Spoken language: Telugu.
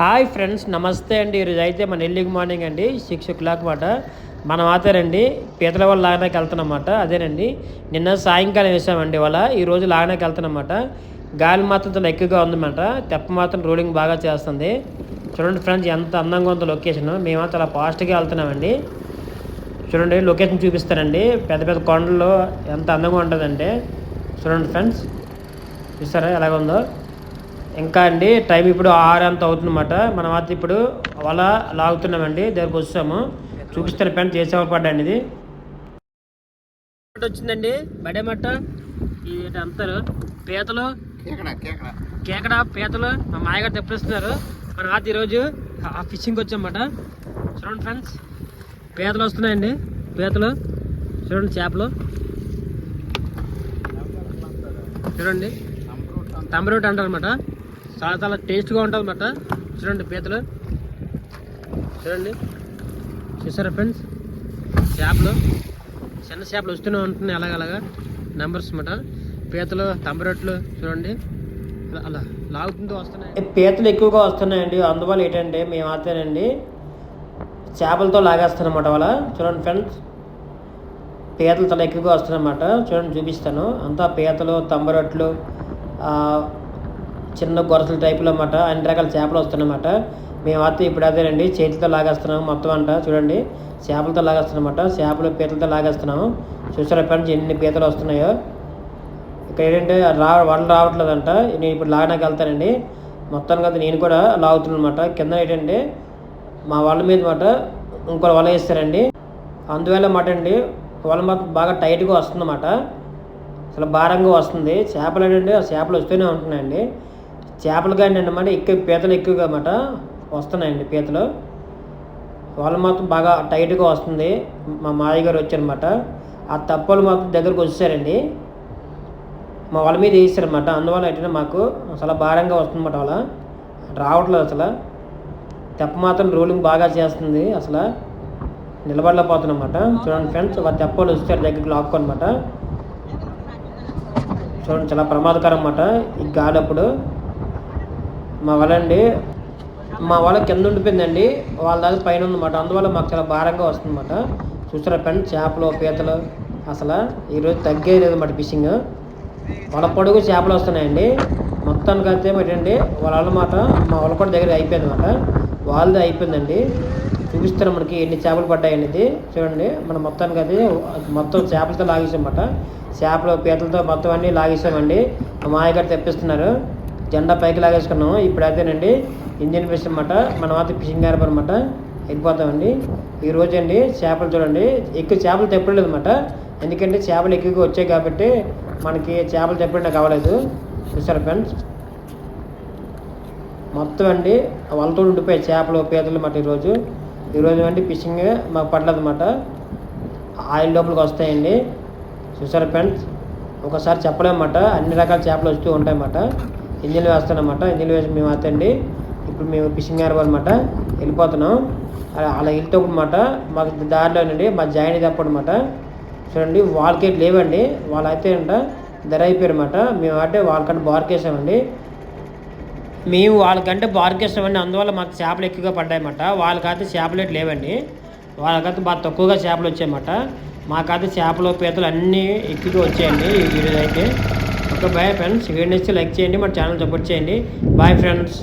హాయ్ ఫ్రెండ్స్ నమస్తే అండి. ఈరోజు అయితే మన ఎర్లీ మార్నింగ్ అండి. సిక్స్ ఓ క్లాక్ మాట. మనం ఆతారండి పీతల వాళ్ళు లాగనాకి వెళ్తానమాట అదేనండి. నిన్న సాయంకాలం వేసామండి వాళ్ళ ఈ రోజు వెళ్తానమాట గాలి మాత్రం చాలా ఎక్కువగా ఉందన్నమాట తెప్ప మాత్రం రోలింగ్ బాగా చేస్తుంది. చూడండి ఫ్రెండ్స్ ఎంత అందంగా ఉందో లొకేషన్ మేము చాలా ఫాస్ట్గా వెళ్తున్నామండి. చూడండి లొకేషన్ చూపిస్తానండి. పెద్ద పెద్ద కొండల్లో ఎంత అందంగా ఉంటుందంటే. చూడండి ఫ్రెండ్స్ చూస్తారా ఎలాగుందో? ఇంకా అండి టైం ఇప్పుడు ఆరు అంత అవుతుందన్నమాట. మనం అయితే ఇప్పుడు వల లాగుతున్నామండి దగ్గరకు వస్తాము చూపిస్తాను ఫ్రెండ్స్ చేసేవారు పడ్డాండి ఇది. వచ్చిందండి బడే మట్ట. ఇది అంటారు పీతలు. కేకడా కేకడా కేకడ పీతలు. మా మాయగారు తెప్పిస్తున్నారు. మనం అయితే ఈరోజు ఆ ఫిషింగ్కి వచ్చామన్నమాట. చూడండి ఫ్రెండ్స్ పీతలు వస్తున్నాయండి పీతలు. చూడండి చేపలు. చూడండి. తమరోటి అంటారు. అనమాట చాలా చాలా టేస్ట్గా ఉంటుంది అనమాట చూడండి పీతలు. చూడండి. చూసారా ఫ్రెండ్స్? చేపలు. చిన్న చేపలు వస్తూనే ఉంటున్నాయి అలాగలాగా నెంబర్స్ అనమాట పీతలు తంబరొట్లు చూడండి. అలా- లాగుతుంటూ వస్తున్నాయి. పీతలు ఎక్కువగా వస్తున్నాయండి. అందువల్ల ఏంటంటే మేము ఆతేనండి చేపలతో లాగేస్తానమాట వాళ్ళ. చూడండి ఫ్రెండ్స్. పీతలు చాలా ఎక్కువగా వస్తున్నాయన్నమాట. చూడండి చూపిస్తాను. అంతా పీతలు తంబరొట్లు చిన్న గొరసల టైపులో అన్నమాట. అన్ని రకాల చేపలు వస్తాయన్నమాట. మేము అయితే ఇప్పుడు అదేనండి. చేతితో లాగేస్తున్నాము మొత్తం అంట చూడండి. చేపలతో లాగేస్తున్నమాట. చేపలు పీతలతో లాగేస్తున్నాము చూసారా ఫ్రెండ్స్ ఎన్ని పీతలు వస్తున్నాయో. ఇక్కడ ఏంటంటే రా వడలు రావట్లేదంట. నేను ఇప్పుడు లాగడానికి వెళ్తానండి. మొత్తానికి అయితే నేను కూడా లాగుతున్నాను అనమాట కింద ఏంటంటే మా వాళ్ళ మీద మాట ఇంకో వల వేస్తారండి. అందువల్ల మాట అండి వల మాత్రం బాగా టైట్గా వస్తుందన్నమాట. అసలు భారంగా వస్తుంది. చేపలు ఏంటంటే ఆ చేపలు వస్తూనే ఉంటున్నాయండి. చేపలు కానీ అన్నమాట ఎక్కువ పీతలు ఎక్కువగా అన్నమాట. వస్తున్నాయండి పీతలు. వాళ్ళు మాత్రం బాగా టైట్గా వస్తుంది. మా మాయ గారు వచ్చారనమాట ఆ తప్పలు మాత్రం దగ్గరకు వచ్చేసారండి. మా వాళ్ళ మీద వేసారనమాట అందువల్ల ఏంటంటే మాకు అసలు భారంగా వస్తుందన్నమాట వాళ్ళ. రావట్లేదు అసలు. తెప్ప మాత్రం రోలింగ్ బాగా చేస్తుంది అసలు. నిలబడలేకపోతున్నమాట చూడండి ఫ్రెండ్స్ ఒక తెప్పలు వస్తారు దగ్గరికి లాక్కోనమాట చూడండి చాలా ప్రమాదకరం అన్నమాట ఈ గాలి అప్పుడు. మా వల మా వల కింద ఉండిపోయిందండి వాళ్ళ దాకా పైన ఉందన్నమాట. అందువల్ల మాకు చాలా భారంగా వస్తుందన్నమాట. చూసారా ఫ్రెండ్ చేపలు పీతలు అసలు ఈరోజు తగ్గేది లేదన్నమాట ఫిషింగ్. వాళ్ళ పొడుగు చేపలు వస్తున్నాయండి. మొత్తానికి అయితే ఏంటంటే వాళ్ళ అన్నమాట మా వల కూడా దగ్గర అయిపోయింది అనమాట వాళ్ళది అయిపోయిందండి. చూపిస్తారు మనకి ఎన్ని చేపలు పడ్డాయనేది చూడండి మనం మొత్తానికి అది మొత్తం చేపలతో లాగేసామన్నమాట చేపలు పీతలతో మొత్తం అన్నీ లాగేసామండి. మా మాయగారు తెప్పిస్తున్నారు. జెండా పైకి లాగేసుకున్నాము. ఇప్పుడు అయితేనండి ఇంజన్ ఫిష్ అనమాట మన వాత ఫిషింగ్ హార్బర్ అనమాట ఎక్కిపోతామండి. ఈ రోజు అండి చేపలు చూడండి. ఎక్కువ చేపలు తెప్పలేదు అనమాట ఎందుకంటే చేపలు ఎక్కువగా వచ్చాయి కాబట్టి మనకి చేపలు తెప్పడం కావలేదు చూసారు ఫ్రెండ్స్? మొత్తం అండి వాళ్ళతో ఉండిపోయాయి చేపలు పీతలు అన్నమాట ఈరోజు ఈరోజు అండి ఫిషింగ్ మాకు పడలేదు అనమాట ఆయిల్ లోపలికి వస్తాయండి. చూసారు ఫ్రెండ్స్? ఒకసారి చెప్పలేమన్నమాట. అన్ని రకాల చేపలు వస్తూ ఉంటాయన్నమాట ఇంజిన్ వేస్తానమాట ఇంజిన్ వేసి మేము అతండి ఇప్పుడు మేము ఫిషింగ్ హార్బర్ అనమాట వెళ్ళిపోతున్నాం. అలా వెళ్తే అనమాట మాకు దారిలోనండి మా జాయిన్ తప్పనమాట అనమాట చూడండి వాళ్ళకి లేవండి. వాళ్ళు అయితే అంట ధర అయిపోయారు అనమాట మేము అంటే వాళ్ళకంటే బార్కేసామండి. మేము వాళ్ళకంటే బార్కేసామండి. అందువల్ల మాకు చేపలు ఎక్కువగా పడ్డాయన్నమాట. వాళ్ళకైతే చేపలు అయితే లేవండి. వాళ్ళకైతే బాగా తక్కువగా చేపలు వచ్చాయన్నమాట. మాకైతే చేపలు పీతలు అన్నీ ఎక్కువగా వచ్చాయండి ఈరోజు అయితే. ఓకే బాయ్ ఫ్రెండ్స్ వీడియో నచ్చితే లైక్ చేయండి. మన ఛానల్ సపోర్ట్ చేయండి. Bye friends